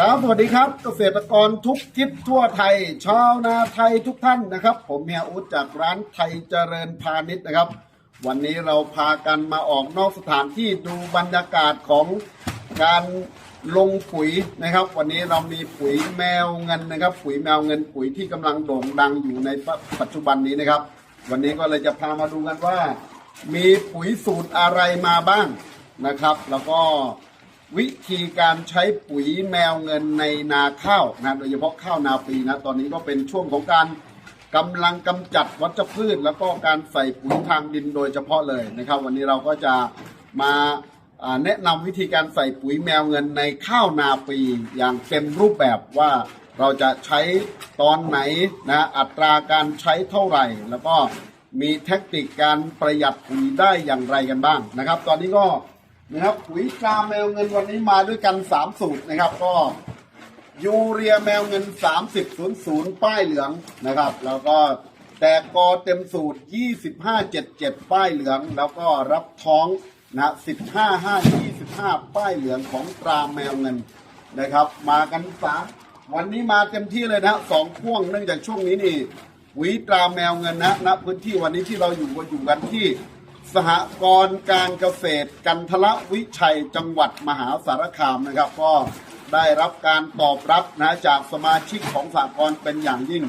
ครับสวัสดีครับเกษตรกรทุกทิศทั่วไทย ชาวนาไทยทุกท่านนะครับ ผมเฮียอุดจากร้านไทยเจริญพาณิชย์นะครับ วันนี้เราพากันมาออกนอกสถานที่ดูบรรยากาศของการลงปุ๋ยนะครับ วันนี้เรามีปุ๋ยแมวเงินนะครับ ปุ๋ยแมวเงินปุ๋ยที่กำลังโด่งดังอยู่ในปัจจุบันนี้นะครับ วันนี้ก็เลยจะพามาดูกันว่า มีปุ๋ยสูตรอะไรมาบ้างนะครับ แล้วก็ วิธีการใช้ปุ๋ยแมวเงินในนาข้าวนะโดยเฉพาะข้าวนาปีนะตอนนี้ก็เป็นช่วงของการกำลังกำจัดวัชพืช แล้วก็การใส่ปุ๋ยทางดินโดยเฉพาะเลยนะครับ วันนี้เราก็จะมาแนะนำวิธีการใส่ปุ๋ยแมวเงินในข้าวนาปีอย่างเต็มรูปแบบว่าเราจะใช้ตอนไหนนะอัตราการใช้เท่าไหร่ แล้วก็มีเทคนิคการประหยัดปุ๋ยได้อย่างไรกันบ้างนะครับ ตอนนี้ก็ นะครับปุ๋ยตราแมวเงินวันนี้มาด้วยกัน 3 สูตรนะครับ ก็ยูเรียแมวเงิน 3000 ป้ายเหลืองนะครับ แล้วก็แตกกอเต็มสูตร 2577 ป้ายเหลือง แล้วก็รับท้องนะ15525 ป้ายเหลืองของตราแมวเงินนะครับ มากันสามวันนี้มาเต็มที่เลยนะสองพ่วงเนื่องจากช่วงนี้นี่ปุ๋ยตราแมวเงินนะณพื้นที่วันนี้ที่เราอยู่ก็อยู่กันที่ สหกรณ์การเกษตรกันทละวิชัยจังหวัดมหาสารคามนะครับ ก็ได้รับการตอบรับนะจากสมาชิกของสหกรณ์เป็นอย่างยิ่ง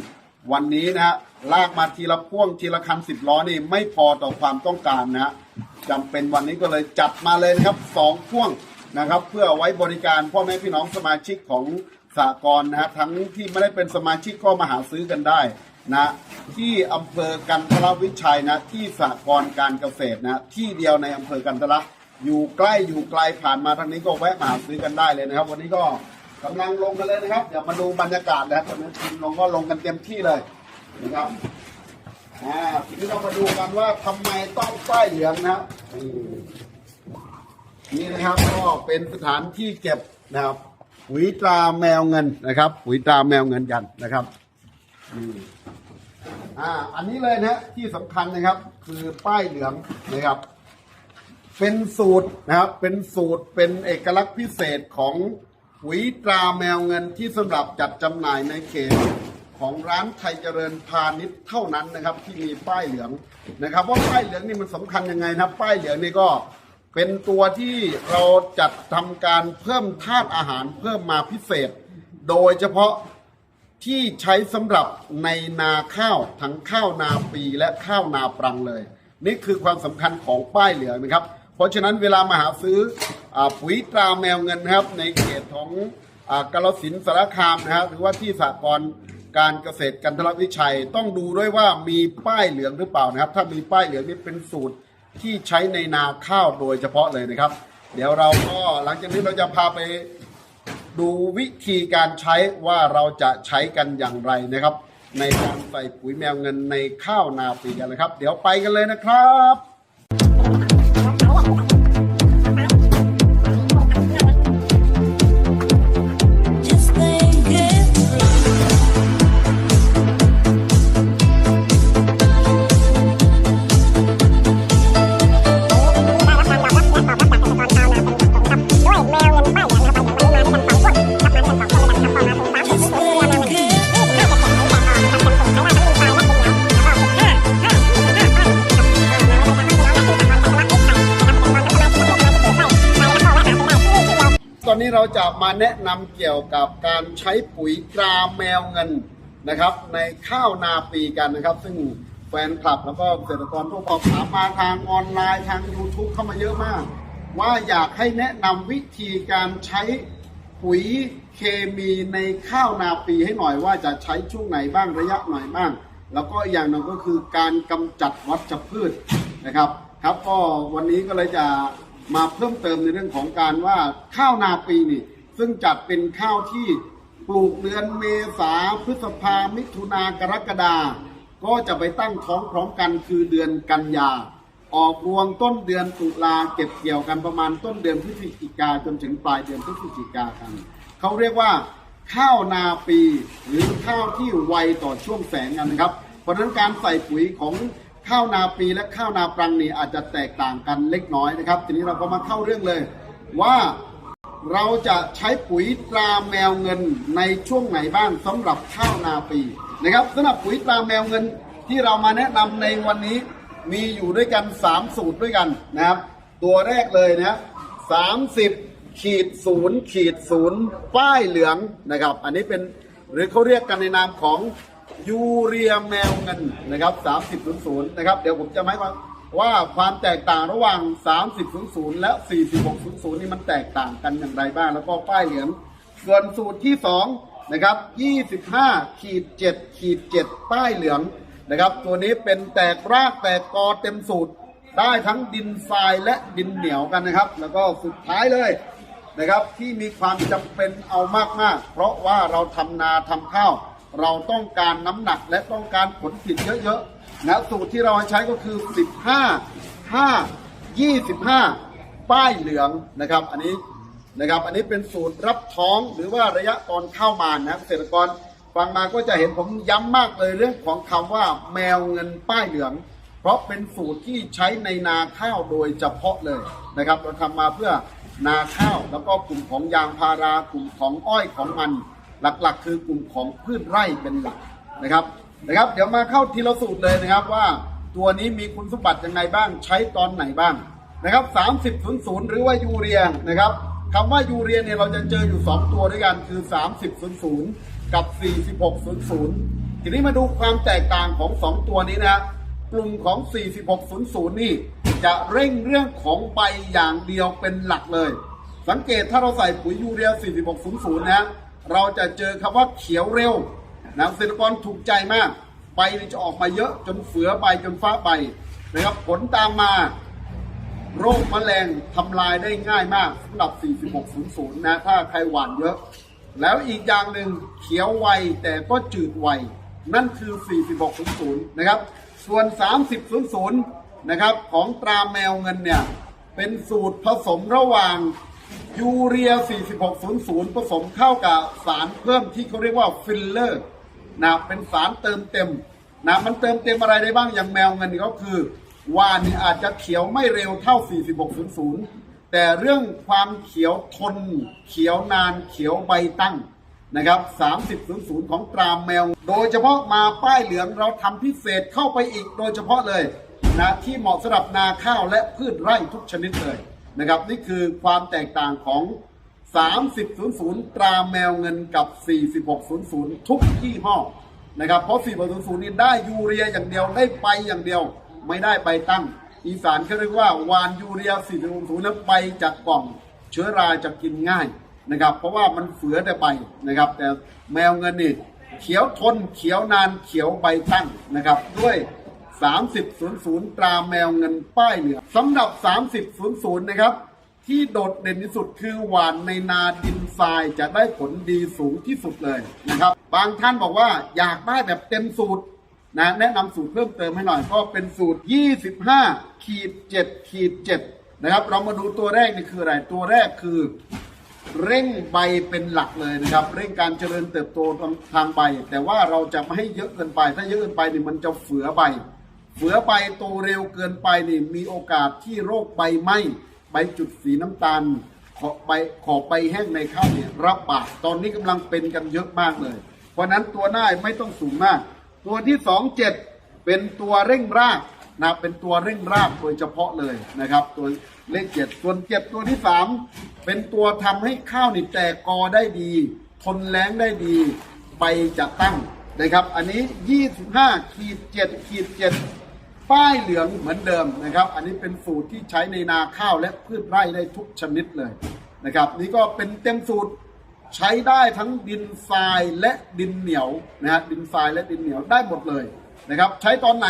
วันนี้นะฮะลากมาทีละพ่วงทีละคันสิบล้อนี่ไม่พอต่อความต้องการนะฮะจำเป็นวันนี้ก็เลยจัดมาเลยนะครับสองพ่วงนะครับ เพื่อไว้บริการพ่อแม่พี่น้องสมาชิกของสหกรณ์นะฮะทั้งที่ไม่ได้เป็นสมาชิกก็มาหาซื้อกันได้ นะที่อำเภอกันทรวิชัยนะที่สหกรการเกษตรนะที่เดียวในอำเภอกันทรอยู่ใกล้อยู่ไกลผ่านมาทางนี้ก็แวะมาซื้อกันได้เลยนะครับ วันนี้ก็กำลังลงกันเลยนะครับ เดี๋ยวมาดูบรรยากาศนะครับตอนนี้ทีมลงก็ลงกันเต็มที่เลยนะครับอ่าทีนี้เรามาดูกันว่าทำไมต้องป้ายเหลืองนะนี่นะครับก็เป็นสถานที่เก็บนะครับปุ๋ยตราแมวเงินนะครับปุ๋ยตราแมวเงินกันนะครับอ่าอันนี้เลยนะที่สำคัญนะครับ คือป้ายเหลืองนะครับ เป็นสูตรนะครับ เป็นสูตรเป็นเอกลักษณ์พิเศษของปุ๋ยตราแมวเงินที่สำหรับจัดจำหน่ายในเขตของร้านไทยเจริญพาณิชย์เท่านั้นนะครับ ที่มีป้ายเหลืองนะครับว่าป้ายเหลืองนี่มันสำคัญยังไงนะครับ ป้ายเหลืองนี่ก็เป็นตัวที่เราจัดทำการเพิ่มธาตุอาหารเพิ่มมาพิเศษ โดยเฉพาะ ที่ใช้สำหรับในนาข้าวทั้งข้าวนาปีและข้าวนาปรังเลย นี่คือความสำคัญของป้ายเหลืองนะครับ เพราะฉะนั้นเวลามาหาซื้ออปุ๋ยตราแมวเงินนะครับ ในเขตของอกาลสินสารคามนะครับหรือว่าที่สากรการเกษตรกันทรวิชัย ต้องดูด้วยว่ามีป้ายเหลืองหรือเปล่านะครับ ถ้ามีป้ายเหลืองนี่เป็นสูตรที่ใช้ในนาข้าวโดยเฉพาะเลยนะครับ เดี๋ยวเราก็หลังจากนี้เราจะพาไป ดูวิธีการใช้ว่าเราจะใช้กันอย่างไรนะครับ ในการใส่ปุ๋ยแมวเงินในข้าวนาปีกันนะครับ เดี๋ยวไปกันเลยนะครับ ตอนนี้เราจะมาแนะนำเกี่ยวกับการใช้ปุ๋ยตราแมวเงินนะครับ ในข้าวนาปีกันนะครับ ซึ่งแฟนคลับแล้วก็เกษตรกรทั่วไปถามมาทางออนไลน์ทาง YouTube เข้ามาเยอะมาก ว่าอยากให้แนะนำวิธีการใช้ปุ๋ยเคมีในข้าวนาปีให้หน่อยว่าจะใช้ช่วงไหนบ้างระยะไหนบ้าง แล้วก็อย่างหนึ่งก็คือการกำจัดวัชพืชนะครับครับก็วันนี้ก็เลยจะ มาเพิ่มเติมในเรื่องของการว่าข้าวนาปีนี่ ซึ่งจัดเป็นข้าวที่ปลูกเดือนเมษาพฤษภามิถุนากรกฎาก็จะไปตั้งท้องพร้อมกันคือเดือนกันยา ออกรวงต้นเดือนตุลาเก็บเกี่ยวกันประมาณต้นเดือนพฤศจิกาจนถึงปลายเดือนพฤศจิกากันเขาเรียกว่า ข้าวนาปี หรือข้าวที่ไวต่อช่วงแสงกันนะครับ เพราะฉะนั้นการใส่ปุ๋ยของ ข้าวนาปีและข้าวนาปรังนี่อาจจะแตกต่างกันเล็กน้อยนะครับ ทีนี้เราก็มาเข้าเรื่องเลยว่าเราจะใช้ปุ๋ยตราแมวเงินในช่วงไหนบ้างสำหรับข้าวนาปีนะครับสำหรับปุ๋ยตราแมวเงินที่เรามาแนะนำในวันนี้มีอยู่ด้วยกัน 3 สูตรด้วยกันนะครับ ตัวแรกเลยนะ30ขีดศูนย์ขีดศูนย์ป้ายเหลืองนะครับ อันนี้เป็นหรือเขาเรียกกันในนามของ ยูเรียแมวเงินนะครับ3000นะครับ เดี๋ยวผมจะให้ว่าว่าความแตกต่างระหว่าง 3000 และ 4600 นี่มันแตกต่างกันอย่างไรบ้าง แล้วก็ป้ายเหลืองส่วนสูตรที่ 2 นะครับ 25ขีด7ขีด7ป้ายเหลืองนะครับ ตัวนี้เป็นแตกรากแตกกอเต็มสูตร ได้ทั้งดินทรายและดินเหนียวกันนะครับ แล้วก็สุดท้ายเลยนะครับที่มีความจำเป็นเอามากๆ เพราะว่าเราทำนาทำข้าว เราต้องการน้ำหนักและต้องการผลผลิตเยอะๆนะสูตรที่เราใช้ก็คือ 15 5 25 ป้ายเหลืองนะครับ อันนี้นะครับ อันนี้เป็นสูตรรับท้องหรือว่าระยะตอนเข้ามานะเกษตรกรฟังมาก็จะเห็นผมย้ำมากเลยเรื่องของคำว่าแมวเงินป้ายเหลือง เพราะเป็นสูตรที่ใช้ในนาข้าวโดยเฉพาะเลยนะครับ เราทำมาเพื่อนาข้าวแล้วก็กลุ่มของยางพารากลุ่มของอ้อยของมัน หลักๆ คือกลุ่มของพืชไร่เป็นหลักนะครับนะครับ เดี๋ยวมาเข้าทีละสูตรเลยนะครับว่าตัวนี้มีคุณสมบัติยังไงบ้างใช้ตอนไหนบ้างนะครับ3000 หรือว่ายูเรียนะครับคำว่ายูเรียเนี่ยเราจะเจออยู่ 2 ตัวด้วยกันคือ 3000 กับ 4600 ทีนี้มาดูความแตกต่างของ 2 ตัวนี้นะกลุ่มของ 4600 นี่ จะเร่งเรื่องของใบอย่างเดียวเป็นหลักเลย สังเกตถ้าเราใส่ปุ๋ยยูเรีย 4600 นะ เราจะเจอคำว่าเขียวเร็วนะเกษตรกรถูกใจมากใบจะออกมาเยอะจนเฟือใบจนฟ้าใบนะครับผลตามมา โรคแมลงทำลายได้ง่ายมากสำหรับ 4600 นะถ้าใครหวานเยอะ แล้วอีกอย่างหนึ่งเขียวไวแต่ก็จืดไว นั่นคือ 4600 นะครับ ส่วน 3000 นะครับของตราแมวเงินเนี่ย เป็นสูตรผสมระหว่าง ยูเรีย 4600 ผสมเข้ากับสารเพิ่มที่เขาเรียกว่าฟิลเลอร์นะเป็นสารเติมเต็มนะมันเติมเต็มอะไรได้บ้างอย่างแมวเงินก็คือวานนี่อาจจะเขียวไม่เร็วเท่า 4600 แต่เรื่องความเขียวทน เขียวนานเขียวใบตั้งนะครับ 3000 ของตรามแมว โดยเฉพาะมาป้ายเหลืองเราทำพิเศษเข้าไปอีกโดยเฉพาะเลยนะที่เหมาะสำหรับนาข้าวและพืชไร่ทุกชนิดเลย นะครับนี่คือความแตกต่างของ 3000 ตราแมวเงินกับ 4600 ทุกยี่ห้อนะครับเพราะ 4600 นี่ได้ยูเรียอย่างเดียวได้ไปอย่างเดียว ไม่ได้ใบตั้ง อีสานเขาเรียกว่าวานยูเรีย 4600นั้นใบจากกล่อง เชื้อราจะกินง่ายนะครับ เพราะว่ามันเฟือแต่ใบนะครับ แต่แมวเงินนี่เขียวทนเขียวนานเขียวใบตั้งนะครับด้วย 3000 ตราแมวเงินป้ายเหลืองสำหรับ 3000 นะครับ ที่โดดเด่นที่สุดคือหวานในนาดินทรายจะได้ผลดีสูงที่สุดเลยนะครับ บางท่านบอกว่าอยากได้แบบเต็มสูตรนะแนะนำสูตรเพิ่มเติมให้หน่อยก็เป็นสูตร 25ขีด7ขีด7นะครับ เรามาดูตัวแรกนี่คืออะไร ตัวแรกคือ เร่งใบเป็นหลักเลยนะครับ เร่งการเจริญเติบโตทางใบ แต่ว่าเราจะไม่ให้เยอะเกินไป ถ้าเยอะเกินไปนี่มันจะเฟือใบ เฟือใบโตเร็วเกินไปนี่มีโอกาสที่โรคใบไหม้ใบจุดสีน้ำตาลขอบใบขอบใบแห้งในข้าวเนี่ยรับบาดตอนนี้กำลังเป็นกันเยอะมากเลย เพราะนั้นตัวหน้าไม่ต้องสูงมาก ตัวที่สองเจ็ดเป็นตัวเร่งรากนะเป็นตัวเร่งรากโดยเฉพาะเลยนะครับ ตัวเลขเจ็ดส่วนเจ็ดตัวที่สามเป็นตัวทำให้ข้าวนี่แตกกอได้ดี ทนแล้งได้ดีใบจะตั้งนะครับ อันนี้ 25ขีด7ขีด7 ป้ายเหลืองเหมือนเดิมนะครับ อันนี้เป็นสูตรที่ใช้ในนาข้าวและพืชไร่ได้ทุกชนิดเลยนะครับ นี่ก็เป็นเต็มสูตรใช้ได้ทั้งดินทรายและดินเหนียวนะฮะดินทรายและดินเหนียวได้หมดเลยนะครับ ใช้ตอนไหน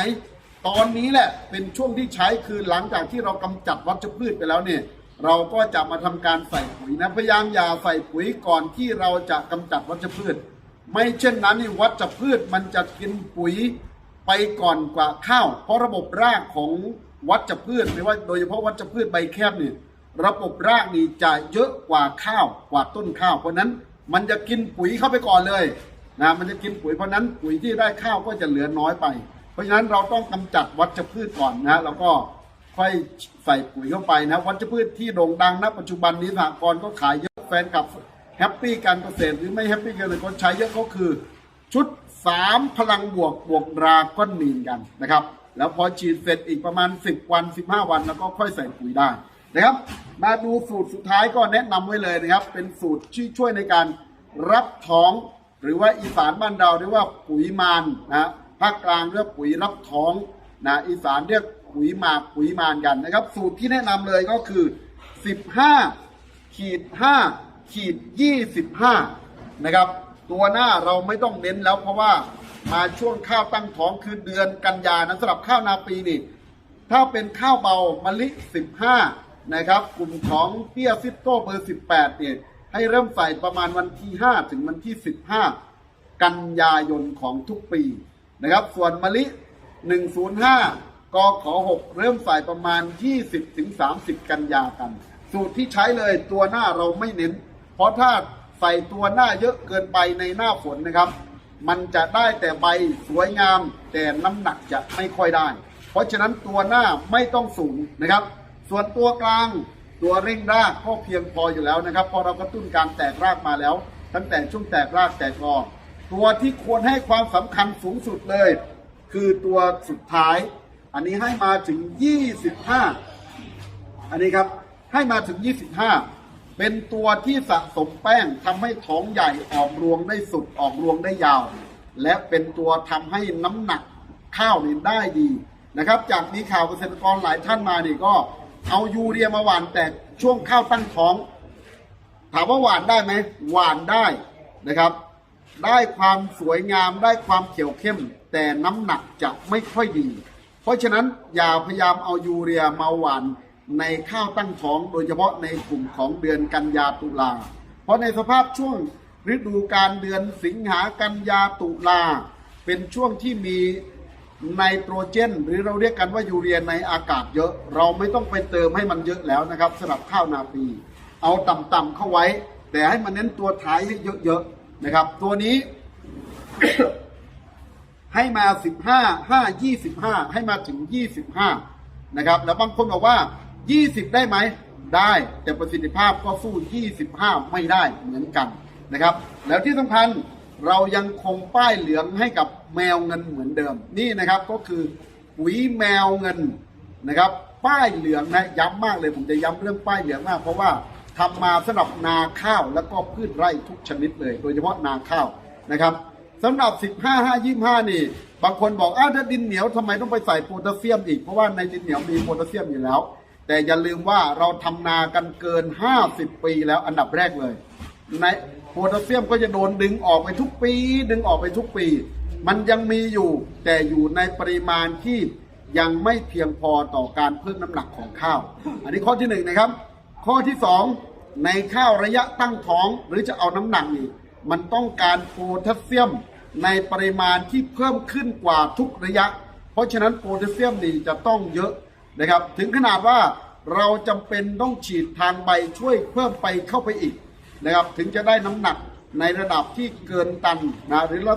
ตอนนี้แหละเป็นช่วงที่ใช้คือหลังจากที่เรากำจัดวัชพืชไปแล้วเนี่ยเราก็จะมาทำการใส่ปุ๋ยนะพยายามอย่าใส่ปุ๋ยก่อนที่เราจะกำจัดวัชพืช ไม่เช่นนั้นนี่วัชพืชมันจะกินปุ๋ย ไปก่อนกว่าข้าว เพราะระบบรากของวัชพืชไม่ว่าโดยเฉพาะวัชพืชใบแคบเนี่ยระบบรากนี่จะเยอะกว่าข้าวกว่าต้นข้าว เพราะนั้นมันจะกินปุ๋ยเข้าไปก่อนเลยนะมันจะกินปุ๋ยเพราะนั้นปุ๋ยที่ได้ข้าวก็จะเหลือน้อยไป เพราะฉะนั้นเราต้องกำจัดวัชพืชก่อนนะแล้วก็ค่อยใส่ปุ๋ยเข้าไปนะวัชพืชที่โด่งดังณปัจจุบันนี้สหกรณ์ก็ขายเยอะแฟนคลับแฮปปี้การเกษตรหรือไม่แฮปปี้การเกษตรคนใช้เยอะก็คือชุด 3พลังบวกบวกดราก้อนมีนกันนะครับ แล้วพอฉีดเสร็จอีกประมาณ 10 วัน 15 วันแล้วก็ค่อยใส่ปุ๋ยได้นะครับ มาดูสูตรสุดท้ายก็แนะนำไว้เลยนะครับ เป็นสูตรที่ช่วยในการรับท้อง หรือว่าอีสานบ้านเราเรียกว่าปุ๋ยมานนะภาคกลางเรียกปุ๋ยรับท้องนะอีสานเรียกปุ๋ยหมากปุ๋ยมานกันนะครับ สูตรที่แนะนำเลยก็คือ 15ขีด5ขีด25นะครับ ตัวหน้าเราไม่ต้องเน้นแล้วเพราะว่ามาช่วงข้าวตั้งท้องคือเดือนกันยานะสำหรับข้าวนาปีนี่ ถ้าเป็นข้าวเบามะลิ 15 นะครับ กลุ่มของเปี้ยซิโก้เบอร์ 18 เนี่ย ให้เริ่มใส่ประมาณวันที่ 5 ถึงวันที่ 15 กันยายนของทุกปีนะครับ ส่วนมะลิ 105 กขอ6เริ่มใส่ประมาณ 20 ถึง 30 กันยากัน สูตรที่ใช้เลยตัวหน้าเราไม่เน้น เพราะถ้า ใส่ตัวหน้าเยอะเกินไปในหน้าฝนนะครับ มันจะได้แต่ใบสวยงาม แต่น้ำหนักจะไม่ค่อยได้ เพราะฉะนั้นตัวหน้าไม่ต้องสูงนะครับ ส่วนตัวกลางตัวเร่งรากก็เพียงพออยู่แล้วนะครับ พอเรากระตุ้นการแตกรากมาแล้ว ตั้งแต่ช่วงแตกรากแตกกอตัวที่ควรให้ความสำคัญสูงสุดเลย คือตัวสุดท้าย อันนี้ให้มาถึง 25 อันนี้ครับให้มาถึง 25 เป็นตัวที่สะสมแป้งทำให้ท้องใหญ่ออกรวงได้สุดออกรวงได้ยาว และเป็นตัวทำให้น้ำหนักข้าวนี่ได้ดีนะครับ จากมีข่าวเกษตรกรหลายท่านมานี่ก็เอายูเรียมาหว่านแต่ช่วงข้าวตั้งท้อง ถามว่าหวานได้ไหมหวานได้นะครับ ได้ความสวยงามได้ความเขียวเข้ม แต่น้ำหนักจะไม่ค่อยดี เพราะฉะนั้นอย่าพยายามเอายูเรียมาหวาน ในข้าวตั้งท้องโดยเฉพาะในกลุ่มของเดือนกันยาตุลา เพราะในสภาพช่วงฤดูการเดือนสิงหากันยาตุลา เป็นช่วงที่มีไนโตรเจน หรือเราเรียกกันว่ายูเรียในอากาศเยอะ เราไม่ต้องไปเติมให้มันเยอะแล้วนะครับสำหรับข้าวนาปี เอาต่ำๆเข้าไว้ แต่ให้มันเน้นตัวท้ายให้เยอะๆนะครับ ตัวนี้ ให้มา 15 5 25 ให้มาถึง 25 นะครับ แล้วบางคนบอกว่า 20 ได้ไหมได้ แต่ประสิทธิภาพก็สู้ 25 ไม่ได้เหมือนกันนะครับ แล้วที่สำคัญเรายังคงป้ายเหลืองให้กับแมวเงินเหมือนเดิมนี่นะครับก็คือปุ๋ยแมวเงินนะครับ ป้ายเหลืองนะย้ำมากเลยผมจะย้ำเรื่องป้ายเหลืองมาก เพราะว่าทำมาสำหรับนาข้าวแล้วก็พืชไร่ทุกชนิดเลย โดยเฉพาะนาข้าวนะครับสำหรับ 15 5 25 นี่ บางคนบอกอ้าวถ้าดินเหนียวทำไมต้องไปใส่โพแทสเซียมอีก เพราะว่าในดินเหนียวมีโพแทสเซียมอยู่แล้ว แต่อย่าลืมว่าเราทำนากันเกิน 50 ปีแล้วอันดับแรกเลย ในโพแทสเซียมก็จะโดนดึงออกไปทุกปี ดึงออกไปทุกปี มันยังมีอยู่แต่อยู่ในปริมาณที่ยังไม่เพียงพอต่อการเพิ่มน้ำหนักของข้าว อันนี้ข้อที่หนึ่งนะครับ ข้อที่สองในข้าวระยะตั้งท้องหรือจะเอาน้ำหนักนี่มันต้องการโพแทสเซียมในปริมาณที่เพิ่มขึ้นกว่าทุกระยะ เพราะฉะนั้นโพแทสเซียมนี่จะต้องเยอะ นะครับ ถึงขนาดว่าเราจำเป็นต้องฉีดทางใบช่วยเพิ่มไปเข้าไปอีกนะครับ ถึงจะได้น้ำหนักในระดับที่เกินตันนะหรือเรา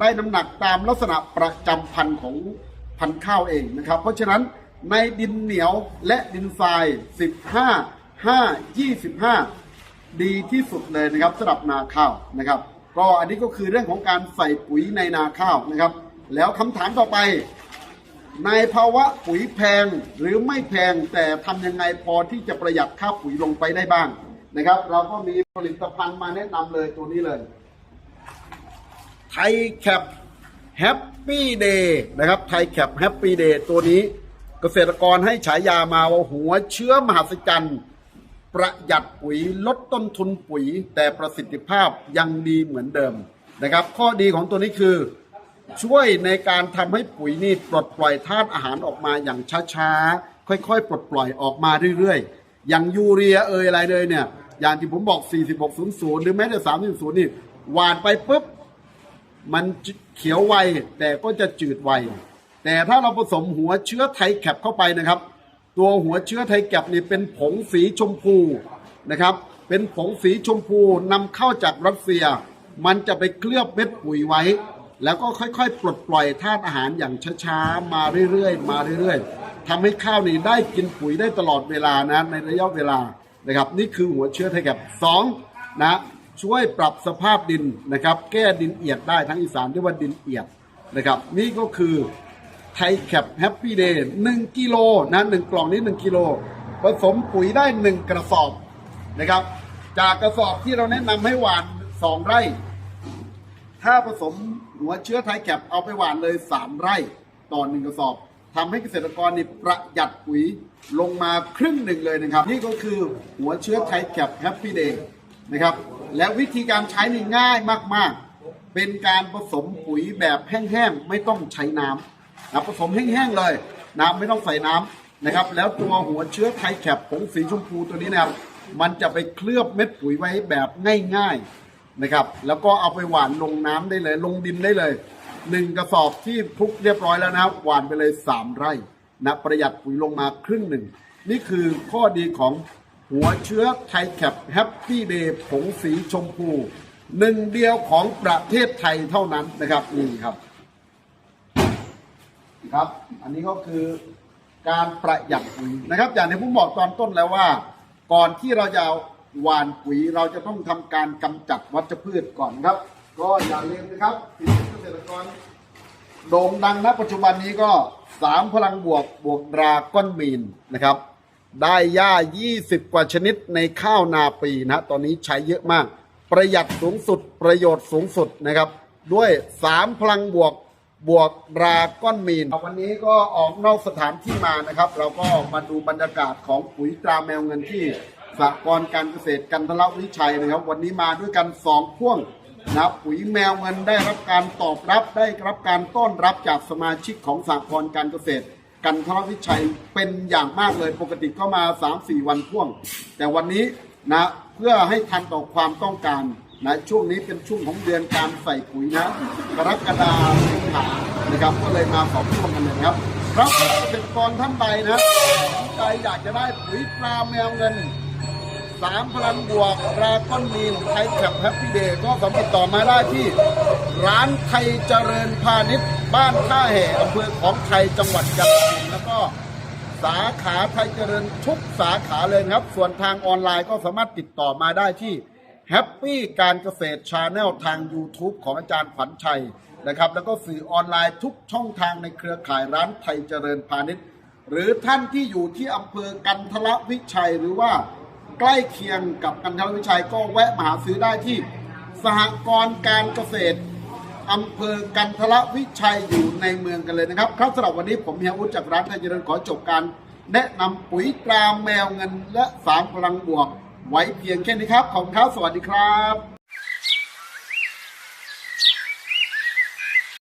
ได้น้ำหนักตามลักษณะประจำพันธุ์ของพันธุ์ข้าวเองนะครับ เพราะฉะนั้นในดินเหนียวและดินทราย 15 5 25 ดีที่สุดเลยนะครับสำหรับนาข้าวนะครับ ก็อันนี้ก็คือเรื่องของการใส่ปุ๋ยในนาข้าวนะครับ แล้วคำถามต่อไป ในภาวะปุ๋ยแพงหรือไม่แพงแต่ทำยังไงพอที่จะประหยัดค่าปุ๋ยลงไปได้บ้างนะครับ เราก็มีผลิตภัณฑ์มาแนะนำเลยตัวนี้เลยไทยแคปแฮปปี้เดย์นะครับไทยแคปแฮปปี้เดย์ตัวนี้เกษตรกรให้ฉายามาว่าหัวเชื้อมหัศจรรย์ประหยัดปุ๋ยลดต้นทุนปุ๋ย แต่ประสิทธิภาพยังดีเหมือนเดิมนะครับ ข้อดีของตัวนี้คือ ช่วยในการทำให้ปุ๋ยนี่ปลดปล่อยธาตุอาหารออกมาอย่างช้าๆ ค่อยๆ ปลดปล่อยออกมาเรื่อยๆ อย่างยูเรียเอยอะไรเลยเนี่ย อย่างที่ผมบอก 4600 หรือแม้แต่ 300 นี่หวานไปปุ๊บ มันเขียวไว แต่ก็จะจืดไว แต่ถ้าเราผสมหัวเชื้อไทยแคปเข้าไปนะครับ ตัวหัวเชื้อไทยแคปนี่เป็นผงสีชมพูนะครับ เป็นผงสีชมพูนำเข้าจากรัสเซีย มันจะไปเคลือบเม็ดปุ๋ยไว้ แล้วก็ค่อยๆ ปลดปล่อยธาตุอาหารอย่างช้าๆ มาเรื่อยๆ มาเรื่อยๆทำให้ข้าวนี่ได้กินปุ๋ยได้ตลอดเวลานะในระยะเวลานะครับ นี่คือหัวเชื้อไทยแคปสองนะช่วยปรับสภาพดินนะครับ แก้ดินเอียดได้ทั้งอีสานเรียกว่าดินเอียดนะครับ นี่ก็คือไทยแคปแฮปปี้เดย์หนึ่งกิโลนะหนึ่งกล่องนี้หนึ่งกิโลผสมปุ๋ยได้หนึ่งกระสอบนะครับ จากกระสอบที่เราแนะนำให้หวานสองไร่ ถ้าผสมหัวเชื้อไทยแคปเอาไปหว่านเลย 3 ไร่ต่อหนึ่งกระสอบทำให้เกษตรกรนี่ประหยัดปุ๋ยลงมาครึ่งหนึ่งเลยนะครับ นี่ก็คือหัวเชื้อไทยแคปแฮปปี้เดย์นะครับ และวิธีการใช้นี่ง่ายมากๆ เป็นการผสมปุ๋ยแบบแห้งๆ ไม่ต้องใช้น้ำนะผสมแห้งๆเลย น้ำไม่ต้องใส่น้ำนะครับ แล้วตัวหัวเชื้อไทยแคปผงสีชมพูตัวนี้นะครับมันจะไปเคลือบเม็ดปุ๋ยไว้แบบง่ายๆ นะครับ แล้วก็เอาไปหวานลงน้ำได้เลย ลงดินได้เลยหนึ่งกระสอบที่คลุกเรียบร้อยแล้วนะครับหวานไปเลยสามไร่นะประหยัดปุ๋ยลงมาครึ่งหนึ่ง นี่คือข้อดีของหัวเชื้อไทยแคปแฮปปี้เดย์ผงสีชมพูหนึ่งเดียวของประเทศไทยเท่านั้นนะครับนี่ครับ ครับ อันนี้ก็คือการประหยัดปุ๋ยนะครับ อย่างที่ผมบอกตอนต้นแล้วว่า ก่อนที่เราจะ หว่านปุ๋ยเราจะต้องทำการกำจัดวัชพืชก่อนนะครับ ก็อย่าลืมนะครับที่เกษตรกรโด่งดังณปัจจุบันนี้ก็สามพลังบวกบวกดราก้อนมีนนะครับ ได้หญ้า 20 กว่าชนิดในข้าวนาปีนะตอนนี้ใช้เยอะมาก ประหยัดสูงสุดประโยชน์สูงสุดนะครับ ด้วย3พลังบวกบวกราก้อนมีน วันนี้ก็ออกนอกสถานที่มานะครับ เราก็มาดูบรรยากาศของปุ๋ยตราแมวเงินที่ สหกรณ์การเกษตรกันทละวิชัยนะครับ วันนี้มาด้วยกัน 2 พ่วงนะปุ๋ยแมวเงินได้รับการตอบรับได้รับการต้อนรับจากสมาชิกของสหกรณ์การเกษตร กันทรวิชัยเป็นอย่างมากเลยปกติก็มา 3-4 วันพ่วง แต่วันนี้นะเพื่อให้ทันต่อความต้องการนะช่วงนี้เป็นช่วงของเดือนการใส่ปุ๋ยนะกรกฎาคมสิงหานะครับ ก็เลยมาสองช่วงกันนะครับครับเกษตรกรท่านใดนะสนใจอยากจะได้ปุ๋ยปลาแมวเงิน สามพลังบวกราก้อนมีนไทยแคปแฮปปี้เดย์ก็สามารถติดต่อมาได้ที่ ร้านไทยเจริญพาณิชย์ บ้านท่าแห่อำเภอของไทยจังหวัดกาฬสินธุ์แล้วก็สาขาไทยเจริญทุกสาขาเลยนะครับ ส่วนทางออนไลน์ก็สามารถติดต่อมาได้ที่แฮปปี้การเกษตรชาแนลทาง YouTube ของอาจารย์ขวัญชัยนะครับ แล้วก็สื่อออนไลน์ทุกช่องทางในเครือข่ายร้านไทยเจริญพาณิชย์ หรือท่านที่อยู่ที่อำเภอกันทละวิชัยหรือว่า ใกล้เคียงกับกันทรวิชัยก็แวะมาหาซื้อได้ที่ สหกรณ์การเกษตรอำเภอกันทละวิชัยอยู่ในเมืองกันเลยนะครับ ครับสำหรับวันนี้ผมเฮียอุ้จากร้านไทยเจริญขอจบการ แนะนำปุ๋ยตราแมวเงินและสามพลังบวก ไว้เพียงแค่นี้ครับ ขอบคุณครับสวัสดีครับ